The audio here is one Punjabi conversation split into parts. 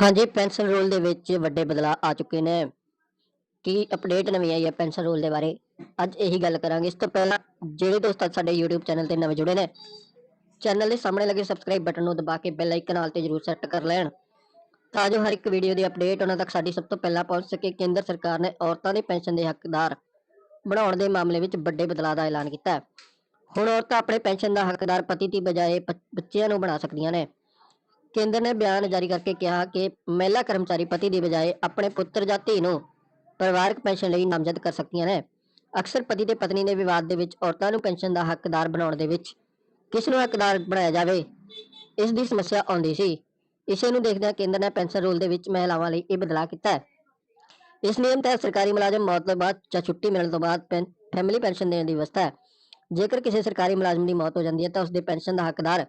ਹਾਂਜੀ ਪੈਨਸ਼ਨ ਰੂਲ ਦੇ ਵਿੱਚ ਵੱਡੇ ਬਦਲਾਅ ਆ ਚੁੱਕੇ ਨੇ ਕੀ ਅਪਡੇਟ ਨਵੀਂ ਆਈ ਹੈ ਪੈਨਸ਼ਨ ਰੂਲ ਦੇ ਬਾਰੇ। ਅੱਜ ਇਹੀ ਗੱਲ ਕਰਾਂਗੇ। ਇਸ ਤੋਂ ਪਹਿਲਾਂ ਜਿਹੜੇ ਦੋਸਤ ਅੱਜ ਸਾਡੇ YouTube ਚੈਨਲ ਤੇ ਨਵੇਂ ਜੁੜੇ ਨੇ ਚੈਨਲ ਦੇ ਸਾਹਮਣੇ ਲੱਗੇ ਸਬਸਕ੍ਰਾਈਬ ਬਟਨ ਨੂੰ ਦਬਾ ਕੇ ਬੈਲ ਆਈਕਨ ਨਾਲ ਤੇ ਜਰੂਰ ਸੈੱਟ ਕਰ ਲੈਣ, ਤਾਂ ਜੋ ਹਰ ਇੱਕ ਵੀਡੀਓ ਦੀ ਅਪਡੇਟ ਉਹਨਾਂ ਤੱਕ ਸਾਡੀ ਸਭ ਤੋਂ ਪਹਿਲਾਂ ਪਹੁੰਚ ਸਕੇ। ਕੇਂਦਰ ਸਰਕਾਰ ਨੇ ਔਰਤਾਂ ਦੇ ਪੈਨਸ਼ਨ ਦੇ ਹੱਕਦਾਰ ਬਣਾਉਣ ਦੇ ਮਾਮਲੇ ਵਿੱਚ ਵੱਡੇ ਬਦਲਾਅ ਦਾ ਐਲਾਨ ਕੀਤਾ ਹੈ। ਹੁਣ ਔਰਤਾਂ ਆਪਣੇ ਪੈਨਸ਼ਨ ਦਾ ਹੱਕਦਾਰ ਪਤੀ ਦੀ ਬਜਾਏ ਬੱਚਿਆਂ ਨੂੰ ਬਣਾ ਸਕਦੀਆਂ ਨੇ। ਕੇਂਦਰ ਨੇ ਬਿਆਨ ਜਾਰੀ ਕਰਕੇ ਕਿਹਾ ਕਿ ਮਹਿਲਾ ਕਰਮਚਾਰੀ ਪਤੀ ਦੀ ਬਜਾਏ ਆਪਣੇ ਪੁੱਤਰ ਜਾਂ ਧੀ ਨੂੰ ਪਰਿਵਾਰਕ ਪੈਨਸ਼ਨ ਲਈ ਨਾਮਜ਼ਦ ਕਰ ਸਕਦੀਆਂ ਨੇ। ਅਕਸਰ ਪਤੀ ਤੇ ਪਤਨੀ ਦੇ ਵਿਵਾਦ ਦੇ ਵਿੱਚ ਔਰਤਾਂ ਨੂੰ ਪੈਨਸ਼ਨ ਦਾ ਹੱਕਦਾਰ ਬਣਾਉਣ ਦੇ ਵਿੱਚ ਕਿਸ ਨੂੰ ਹੱਕਦਾਰ ਬਣਾਇਆ ਜਾਵੇ, ਇਸ ਦੀ ਸਮੱਸਿਆ ਆਉਂਦੀ ਸੀ। ਇਸੇ ਨੂੰ ਦੇਖਦਿਆਂ ਕੇਂਦਰ ਨੇ ਪੈਨਸ਼ਨ ਰੂਲ ਦੇ ਵਿੱਚ ਮਹਿਲਾਵਾਂ ਲਈ ਇਹ ਬਦਲਾਅ ਕੀਤਾ ਹੈ। ਇਸ ਨਿਯਮ ਤਹਿਤ ਸਰਕਾਰੀ ਮੁਲਾਜ਼ਮ ਮੌਤ ਤੋਂ ਬਾਅਦ ਜਾਂ ਛੁੱਟੀ ਮਿਲਣ ਤੋਂ ਬਾਅਦ ਪੈਨ- ਫੈਮਿਲੀ ਪੈਨਸ਼ਨ ਦੇਣ ਦੀ ਵਿਵਸਥਾ ਹੈ। ਜੇਕਰ ਕਿਸੇ ਸਰਕਾਰੀ ਮੁਲਾਜ਼ਮ ਦੀ ਮੌਤ ਹੋ ਜਾਂਦੀ ਹੈ ਤਾਂ ਉਸ ਦੇ ਪੈਨਸ਼ਨ ਦਾ ਹੱਕਦਾਰ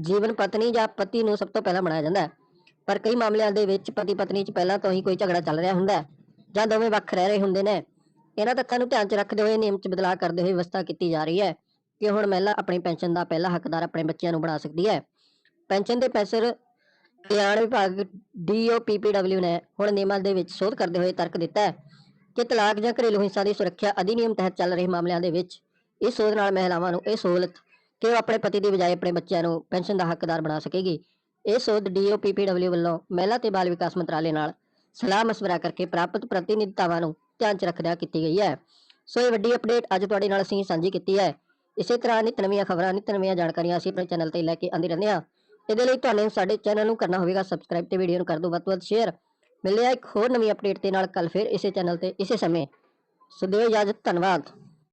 ਜੀਵਨ ਪਤਨੀ ਜਾਂ ਪਤੀ ਨੂੰ ਸਭ ਤੋਂ ਪਹਿਲਾਂ ਬਣਾਇਆ ਜਾਂਦਾ ਹੈ। ਪਰ ਕਈ ਮਾਮਲਿਆਂ ਦੇ ਵਿੱਚ ਪਤੀ ਪਤਨੀ 'ਚ ਪਹਿਲਾਂ ਤੋਂ ਹੀ ਕੋਈ ਝਗੜਾ ਚੱਲ ਰਿਹਾ ਹੁੰਦਾ ਹੈ ਜਾਂ ਦੋਵੇਂ ਵੱਖ ਰਹਿ ਰਹੇ ਹੁੰਦੇ ਨੇ। ਇਹਨਾਂ ਤੱਥਾਂ ਨੂੰ ਧਿਆਨ 'ਚ ਰੱਖਦੇ ਹੋਏ ਨਿਯਮ 'ਚ ਬਦਲਾਅ ਕਰਦੇ ਹੋਏ ਵਿਵਸਥਾ ਕੀਤੀ ਜਾ ਰਹੀ ਹੈ ਕਿ ਹੁਣ ਮਹਿਲਾ ਆਪਣੀ ਪੈਨਸ਼ਨ ਦਾ ਪਹਿਲਾ ਹੱਕਦਾਰ ਆਪਣੇ ਬੱਚਿਆਂ ਨੂੰ ਬਣਾ ਸਕਦੀ ਹੈ। ਪੈਨਸ਼ਨ ਦੇ ਪੈਸੇ ਕਲਿਆਣ ਵਿਭਾਗ ਡੀਓਪੀਪੀਡਬਲਿਊ ਨੇ ਹੁਣ ਨਿਯਮਾਂ ਦੇ ਵਿੱਚ ਸੋਧ ਕਰਦੇ ਹੋਏ ਤਰਕ ਦਿੱਤਾ ਹੈ ਕਿ ਤਲਾਕ ਜਾਂ ਘਰੇਲੂ ਹਿੰਸਾ ਦੀ ਸੁਰੱਖਿਆ ਅਧਿਨਿਯਮ ਤਹਿਤ ਚੱਲ ਰਹੇ ਮਾਮਲਿਆਂ ਦੇ ਵਿੱਚ ਇਸ ਸੋਧ ਨਾਲ ਮਹਿਲਾਵਾਂ ਨੂੰ ਇਹ ਸਹੂਲਤ ਕਿ ਉਹ ਆਪਣੇ ਪਤੀ ਦੀ ਬਜਾਏ ਆਪਣੇ ਬੱਚਿਆਂ ਨੂੰ ਪੈਨਸ਼ਨ ਦਾ ਹੱਕਦਾਰ ਬਣਾ ਸਕੇਗੀ। ਇਹ ਸੋਧ ਡੀਓਪੀਪੀਡਬਲਿਊ ਵੱਲੋਂ ਮਹਿਲਾ ਤੇ ਬਾਲ ਵਿਕਾਸ ਮੰਤਰਾਲੇ ਨਾਲ ਸਲਾਹ ਮਸ਼ਵਰਾ ਕਰਕੇ ਪ੍ਰਾਪਤ ਪ੍ਰਤੀਨਿਧਤਾਵਾਂ ਨੂੰ ਧਿਆਨ 'ਚ ਰੱਖਦਿਆਂ ਕੀਤੀ ਗਈ ਹੈ। ਸੋ ਇਹ ਵੱਡੀ ਅਪਡੇਟ ਅੱਜ ਤੁਹਾਡੇ ਨਾਲ ਅਸੀਂ ਸਾਂਝੀ ਕੀਤੀ ਹੈ। ਇਸੇ ਤਰ੍ਹਾਂ ਨਿਤ ਨਵੀਆਂ ਖਬਰਾਂ ਨਿਤ ਨਵੀਆਂ ਜਾਣਕਾਰੀਆਂ ਅਸੀਂ ਆਪਣੇ ਚੈਨਲ ਤੇ ਲੈ ਕੇ ਆਂਦੇ ਰਹਿੰਦੇ ਹਾਂ। ਇਹਦੇ ਲਈ ਤੁਹਾਨੂੰ ਸਾਡੇ ਚੈਨਲ ਨੂੰ ਕਰਨਾ ਹੋਵੇਗਾ ਸਬਸਕ੍ਰਾਈਬ ਤੇ ਵੀਡੀਓ ਨੂੰ ਕਰ ਦਿਓ ਵੱਧ ਤੋਂ ਵੱਧ ਸ਼ੇਅਰ ਮਿਲਿਆ ਇੱਕ ਹੋਰ ਨਵੀਂ ਅਪਡੇਟ ਦੇ ਨਾਲ ਕੱਲ ਫਿਰ ਇਸੇ ਚੈਨਲ ਤੇ, ਇਸੇ ਸਮੇਂ। ਸੋ ਦਿਓ ਇਜਾਜ਼ਤ, ਧੰਨਵਾਦ।